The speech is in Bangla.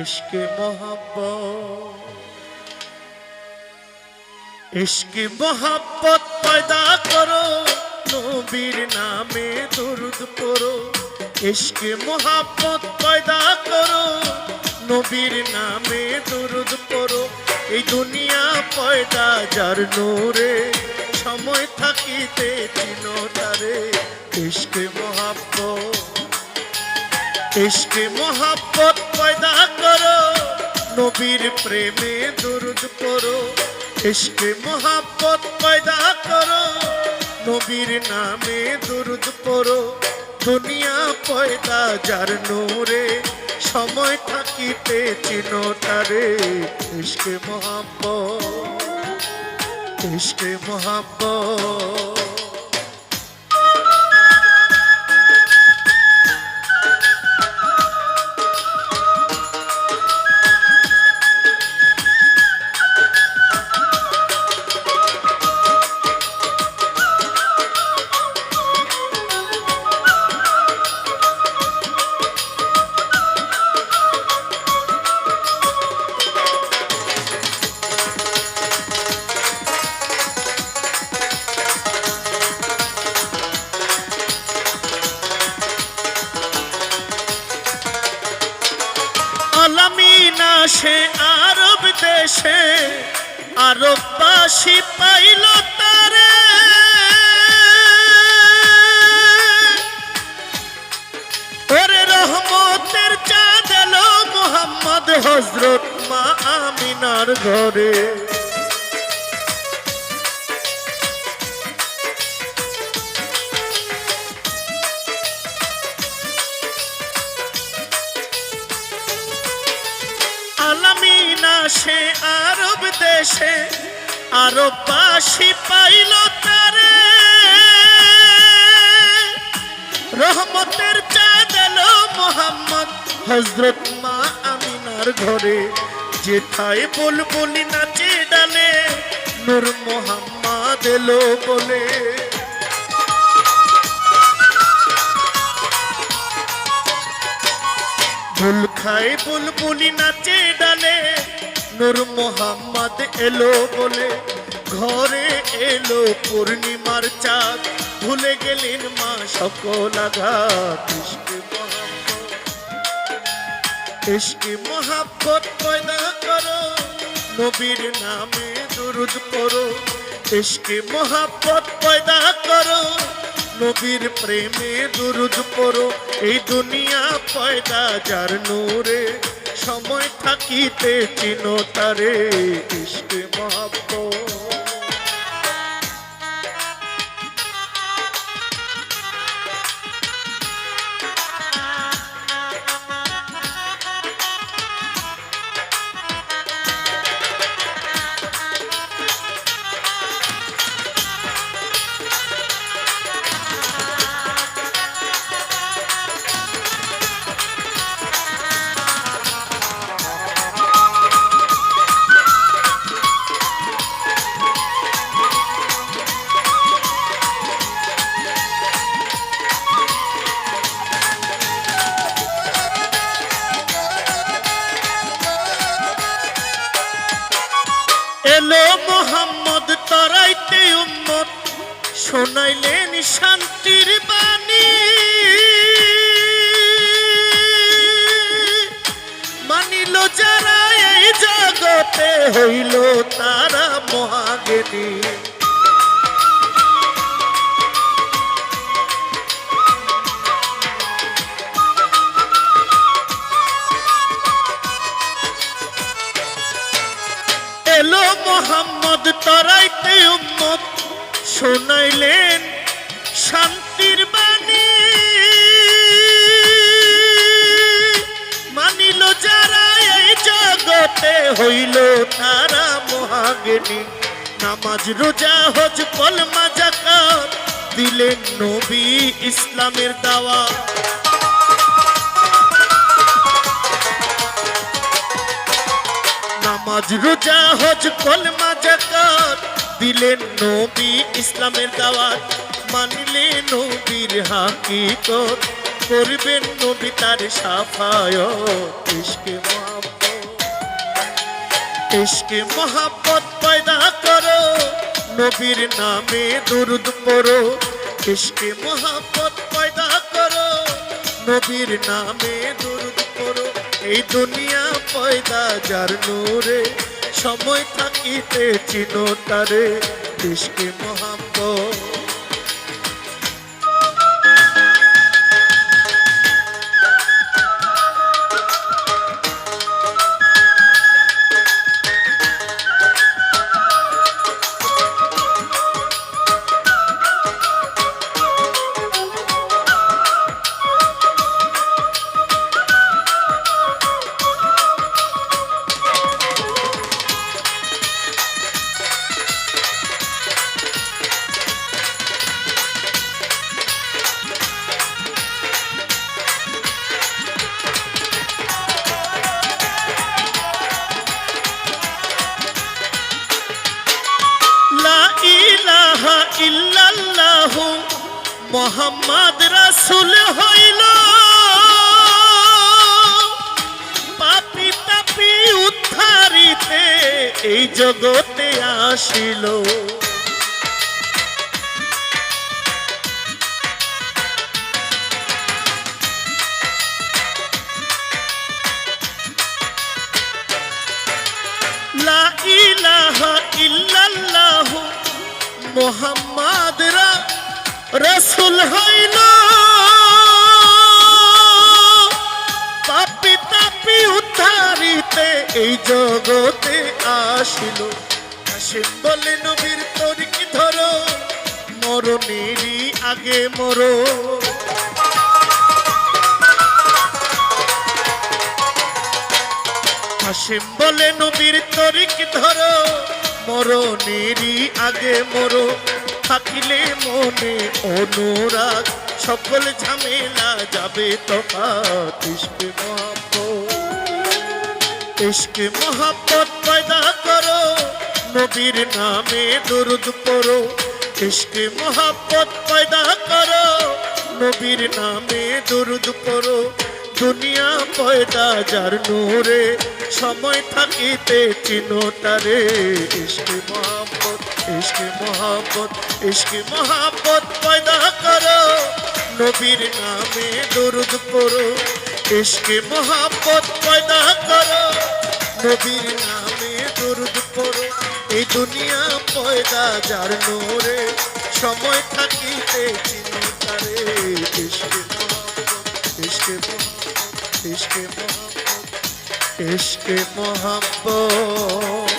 ইশকে মোহাব্বত ইশকে মোহাব্বত পয়দা করো, নবীর নামে দরুদ পড়ো। ইশকে মোহাব্বত পয়দা করো, নবীর নামে দরুদ পড়ো। এই দুনিয়া পয়দা যার নূরে, সময় থাকিতে চিনো তারে ইশকে মোহাব্বত ইশকে মোহাব্বত পয়দা করো, নবীর প্রেমে দরুদ পড়ো। ইশকে মোহাব্বত পয়দা করো, নবীর নামে দরুদ পড়ো। দুনিয়া পয়দা যার নূরে, সময় থাকিতে চিনো তারে। ইশকে মোহাব্বত ইশকে মোহাব্বত। আলামিনা সে আরব দেশে, আরববাসী পাইল তারে। ওরে রহমতের চাঁদ এলো মোহাম্মদ হজরত মা আমিনার ঘরে। আলামিনা সে আরব দেশে আরববাসী পাইল তারে। রহমতের চাঁদ এলো মোহাম্মদ হজরত মা আমিনার ঘরে, যেথায় বলি নাচে ডালে, নূর মোহাম্মদ এলো বলে। ফুল খায় বুলবুলি নাচে ডালে নূর মোহাম্মদ এলো বলে, ঘরে এলো পূর্ণিমার চাঁদ। ভুলে গেলেন মা সকল আঘাত। ইশকে মোহাব্বত পয়দা করো, নবীর নামে দুরুদ পড়ো। ইশকে মোহাব্বত পয়দা করো, নবীর প্রেমে দুরুদ পড়ো। এই দুনিয়া পয়দা যার নূরে সময় থাকিতে চিনো তারে ইশকে মোহাব্বত এলো মোহাম্মদ তরাইতে উম্মত শোনাইলেন শান্তির বাণী। মানিল যারা এই জগতে হইল তারা মহাগেনী এলো মোহাম্মদ তরাইতে উম্মত। শোনাইলেন শান্তির বাণী। মানিল যারা এই জগতে, হইল তারা মহাগেনী নামাজ, রোজা, হজ, কলমা জাকাত দিলেন নবী ইসলামের দাওয়া নামাজ রোজা হজ কলমা জাকাত দিলেন নবী ইসলামের দাওয়াত, মানলে নবীর হাকিকত। করবেন নবী তার সাফায় ইশকে মহাব্বত ইশকে মহাব্বত পয়দা করো। নবীর নামে দুরুদ পড়ো, ইশকে মহাব্বত পয়দা করো। নবীর নামে দুরুদ পড়ো, এই দুনিয়া পয়দা যার নূরে সময় থাকিতে চিনো তারে দেশকে মহাব্বত। ইল্লাল্লাহ মোহাম্মদ রাসূল হইল। পাপি তাপি উদ্ধারিতে এই জগতে আসিল। লা ইলাহা ইল্লাল্লাহ মোহাম্মদ রসুল হইল পাপি তাপি উদ্ধারিতে এই জগতে আসিল। হাসিম বলে, নবীর তরিকি ধরো, মরণেরই আগে মরো। হাসিম বলে, নবীর তরিক ধরো মরণেরই আগে মরো। থাকিলে মনে অনুরাগ, সকল ঝামেলা যাবে তফাৎ। ইশকে মহাব্বত ইশকে মহাব্বত পয়দা করো। নবীর নামে দুরুদ পড়ো। ইস্কে মহাব্বত পয়দা করো। নবীর নামে দুরুদ পড়ো। দুনিয়া পয়দা যার নূরে, সময় থাকিতে চিনো তারে ইশকে মহাব্বত ইশকে মহাব্বত ইশকে মহাব্বত পয়দা করো। নবীর নামে দুরুদ পড়ো, ইশকে মহাব্বত পয়দা করো। নবীর নামে দুরুদ পড়ো, এই দুনিয়া পয়দা যার নূরে, সময় থাকিতে চিনো তারে ইশকে মহাব্বত ইশকে মহাব্বত। इश्क मोहब्बत